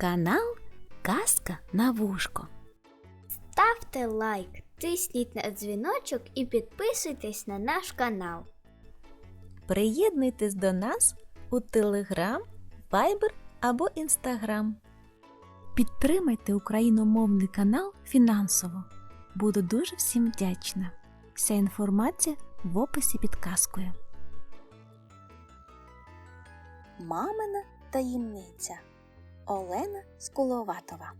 Канал Казка на вушко. Ставте лайк, тисніть на дзвіночок і підписуйтесь на наш канал. Приєднуйтесь до нас у Телеграм, Вайбер або Інстаграм. Підтримайте україномовний канал фінансово. Буду дуже всім вдячна. Вся інформація в описі під казкою. Мамина таємниця Олена Скуловатова.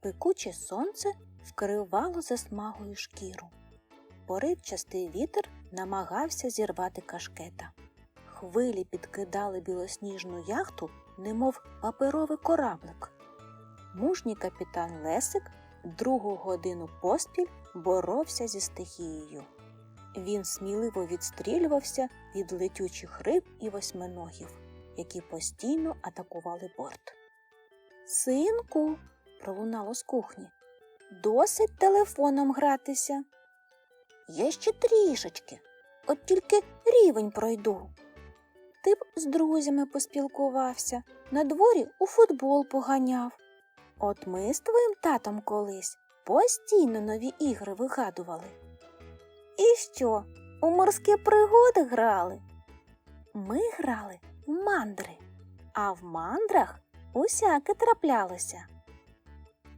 Пекуче сонце вкривало засмагою шкіру. Поривчастий вітер намагався зірвати кашкета. Хвилі підкидали білосніжну яхту, немов паперовий кораблик. Мужній капітан Лесик другу годину поспіль боровся зі стихією. Він сміливо відстрілювався від летючих риб і восьминогів, які постійно атакували борт. Синку, пролунало з кухні, досить телефоном гратися. Є ще трішечки, от тільки рівень пройду. Ти б з друзями поспілкувався, на дворі у футбол поганяв. От ми з твоїм татом колись постійно нові ігри вигадували. І що, у морські пригоди грали? Ми грали мандри, а в мандрах усяке траплялося.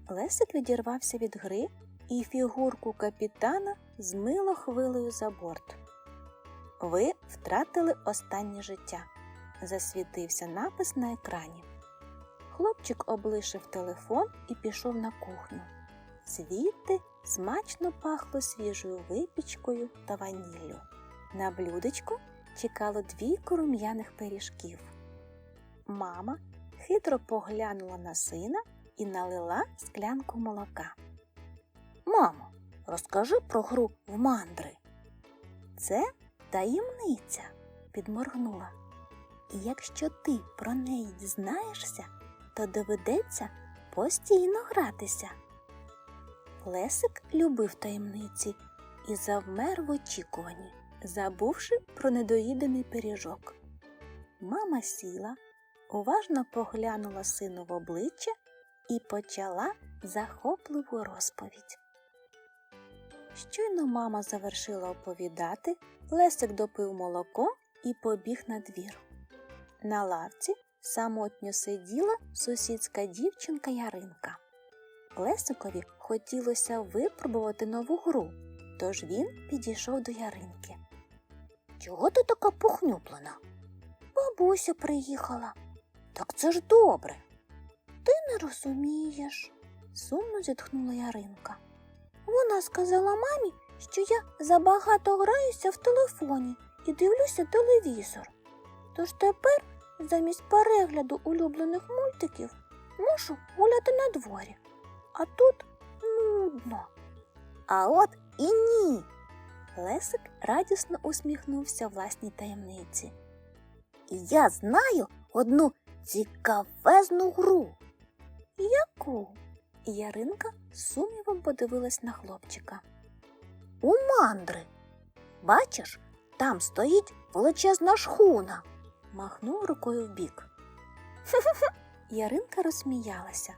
Лесик відірвався від гри і фігурку капітана змило хвилею за борт. Ви втратили останнє життя. Засвітився напис на екрані. Хлопчик облишив телефон і пішов на кухню. Звідти смачно пахло свіжою випічкою та ваніллю. На блюдечку чекало двійко рум'яних пиріжків. Мама хитро поглянула на сина і налила склянку молока. Мамо, розкажи про гру в мандри. Це таємниця, підморгнула. І якщо ти про неї дізнаєшся, то доведеться постійно гратися. Лесик любив таємниці і завмер в очікуванні, забувши про недоїдений пиріжок. Мама сіла, уважно поглянула сину в обличчя і почала захопливу розповідь. Щойно мама завершила оповідати, Лесик допив молоко і побіг на двір. На лавці самотньо сиділа сусідська дівчинка Яринка. Лесикові хотілося випробувати нову гру, тож він підійшов до Яринки. Чого ти така похнюплена? Бабуся приїхала. Так це ж добре. Ти не розумієш, сумно зітхнула Яринка. Вона сказала мамі, що я забагато граюся в телефоні і дивлюся телевізор. Тож тепер, замість перегляду улюблених мультиків, мушу гуляти на дворі. А тут нудно. А от і ні. Лесик радісно усміхнувся власній таємниці. Я знаю одну цікавезну гру. Яку? Яринка сумнівом подивилась на хлопчика. У мандри. Бачиш, там стоїть величезна шхуна. Махнув рукою вбік. Яринка розсміялася.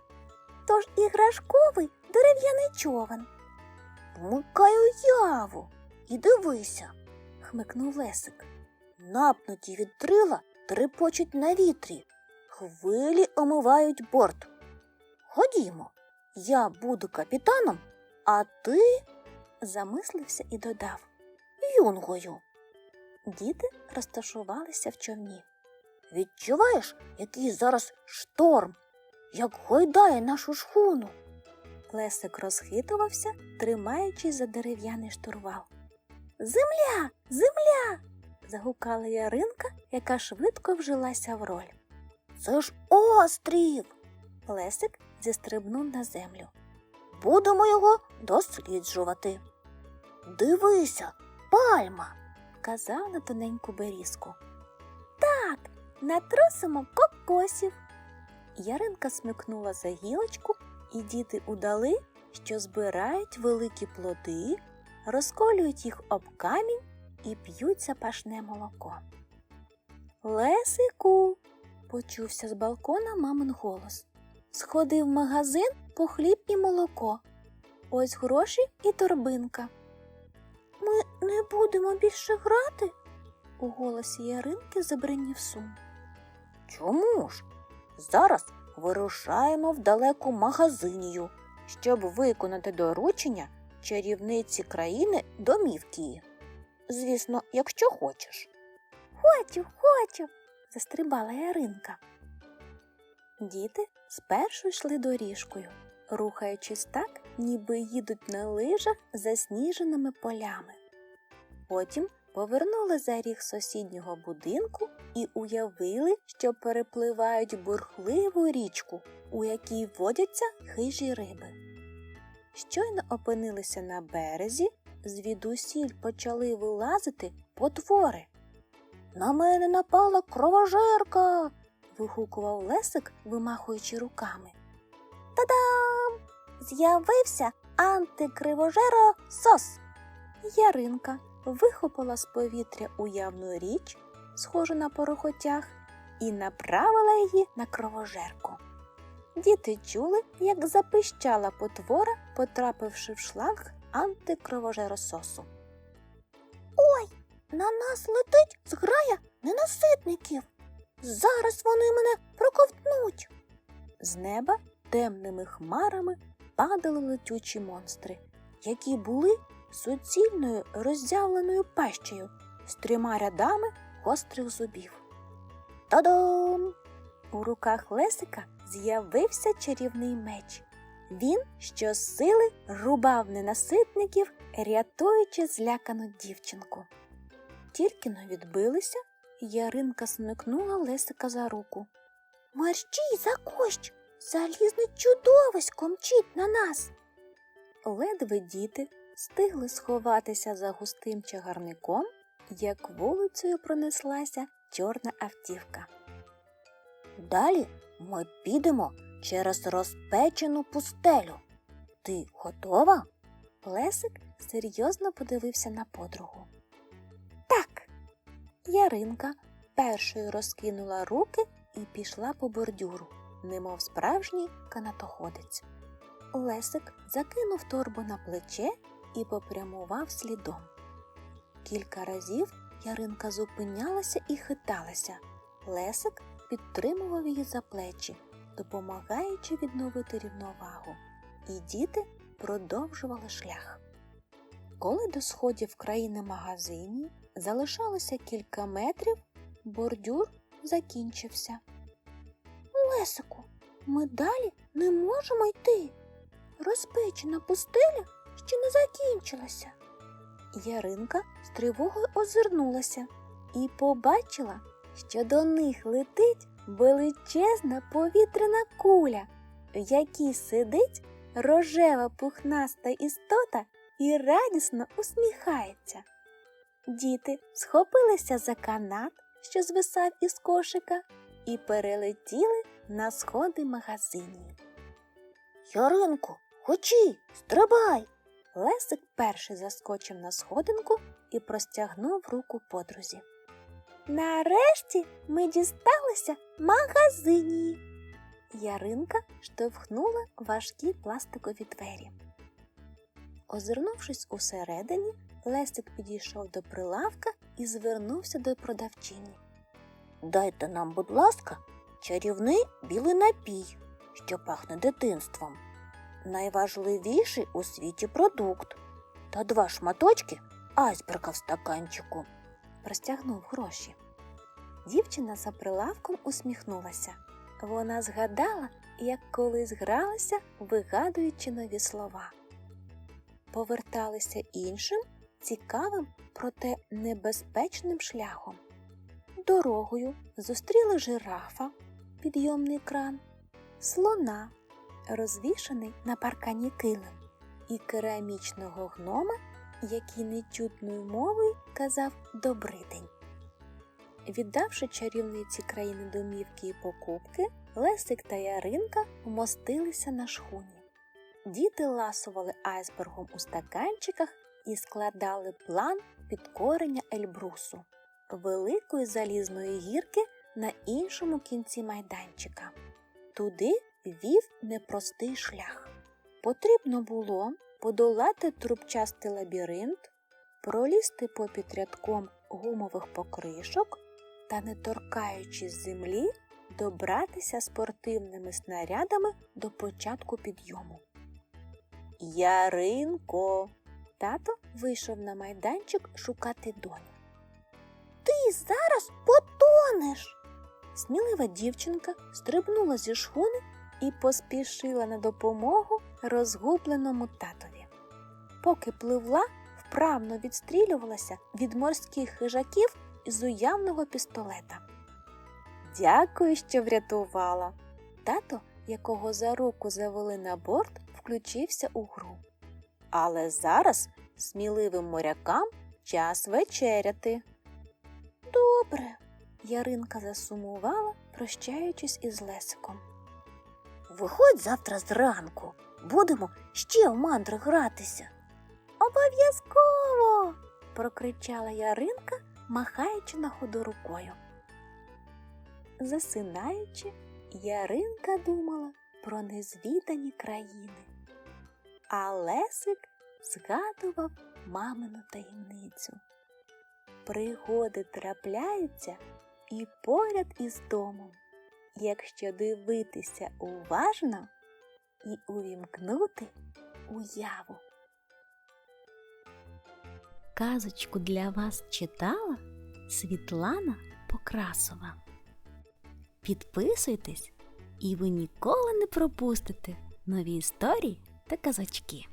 Тож іграшковий дерев'яний човен. Вмикай уяву і дивися, хмикнув Лесик. Напнуті від трила трепочуть на вітрі, хвилі омивають борт. Ходімо, я буду капітаном, а ти замислився і додав юнгою. Діти розташувалися в човні. Відчуваєш, який зараз шторм, як гойдає нашу шхуну. Лесик розхитувався, тримаючись за дерев'яний штурвал. Земля, земля. загукала Яринка, яка швидко вжилася в роль. Це ж острів. Лесик зістрибнув на землю. Будемо його досліджувати. Дивися, пальма, вказав на тоненьку берізку. Так, натрусимо кокосів. Яринка смикнула за гілочку, і діти удали, що збирають великі плоди, розколюють їх об камінь і п'ють запашне молоко. Лесику, почувся з балкона мамин голос. Сходи в магазин по хліб і молоко. Ось гроші і торбинка. Ми не будемо більше грати? У голосі Яринки забринів сум. Чому ж? Зараз вирушаємо в далеку магазинію, щоб виконати доручення чарівниці країни домівки. Звісно, якщо хочеш. Хочу, хочу. застрибала Яринка. Діти спершу йшли доріжкою, рухаючись так, ніби їдуть на лижах засніженими полями. Потім повернули за ріг сусіднього будинку і уявили, що перепливають бурхливу річку, у якій водяться хижі риби. Щойно опинилися на березі, звідусіль почали вилазити потвори. На мене напала кровожерка. вигукував Лесик, вимахуючи руками. Та-дам! З'явився антикривожеро-сос. Яринка вихопила з повітря уявну річ, схожу на порохотях, і направила її на кровожерку. Діти чули, як запищала потвора, потрапивши в шланг антикровожерососу. Ой, На нас летить зграя ненаситників. Зараз вони мене проковтнуть. З неба темними хмарами падали летючі монстри, які були суцільною роззявленою пащею з трьома рядами гострих зубів. Та-дам! У руках Лесика з'явився чарівний меч. Він щосили рубав ненаситників, рятуючи злякану дівчинку. Тільки но відбилися, Яринка смикнула Лесика за руку. Мерщій за кущ! Залізне чудовисько мчить на нас. Ледве діти встигли сховатися за густим чагарником, як вулицею пронеслася чорна автівка. Далі ми підемо через розпечену пустелю. Ти готова? Лесик серйозно подивився на подругу. Так. Яринка першою розкинула руки і пішла по бордюру, немов справжній канатоходець. Лесик закинув торбу на плече і попрямував слідом. Кілька разів Яринка зупинялася і хиталася. Лесик підтримував її за плечі, допомагаючи відновити рівновагу, і діти продовжували шлях. Коли до сходів країни магазині залишалося кілька метрів, бордюр закінчився. Лесику, ми далі не можемо йти. Розпечена пустеля ще не закінчилася. Яринка з тривогою озирнулася і побачила, що до них летить величезна повітряна куля, в якій сидить рожева пухнаста істота і радісно усміхається. Діти схопилися за канат, що звисав із кошика, і перелетіли на сходи магазині. Яринку, хочі, стрибай. Лесик перший заскочив на сходинку і простягнув руку подрузі. Нарешті ми дісталися магазині. Яринка штовхнула важкі пластикові двері. Озирнувшись усередині, Лесик підійшов до прилавка і звернувся до продавчині. Дайте нам, будь ласка, чарівний білий напій, що пахне дитинством. Найважливіший у світі продукт та два шматочки айсберга в стаканчику. Простягнув гроші. Дівчина за прилавком усміхнулася. Вона згадала, як колись гралася, вигадуючи нові слова. Поверталися іншим, цікавим, проте небезпечним шляхом. Дорогою зустріли жирафа, підйомний кран, слона, розвішаний на паркані килим, і керамічного гнома, який нечутною мовою казав «Добрий день». Віддавши чарівниці країни домівки і покупки, Лесик та Яринка вмостилися на шхуні. Діти ласували айсбергом у стаканчиках і складали план підкорення Ельбрусу, великої залізної гірки на іншому кінці майданчика. Туди вів непростий шлях. Потрібно було подолати трубчастий лабіринт, пролізти попід рядком гумових покришок та, не торкаючись землі, добратися спортивними снарядами до початку підйому. Яринко. Тато вийшов на майданчик шукати доню. Ти зараз потонеш. Смілива дівчинка стрибнула зі шхуни і поспішила на допомогу розгубленому татові. Поки пливла, вправно відстрілювалася від морських хижаків із уявного пістолета. Дякую, що врятувала. Тато, якого за руку завели на борт, включився у гру. Але зараз сміливим морякам час вечеряти. Добре, Яринка засумувала, прощаючись із Лесиком. Виходь завтра зранку. Будемо ще в мандри гратися. Обов'язково. прокричала Яринка, махаючи на ходу рукою. Засинаючи, Яринка думала про незвідані країни, а Лесик згадував мамину таємницю. Пригоди трапляються і поряд із домом, якщо дивитися уважно і увімкнути уяву. Казочку для вас читала Світлана Покрасова. Підписуйтесь, і ви ніколи не пропустите нові історії та казочки.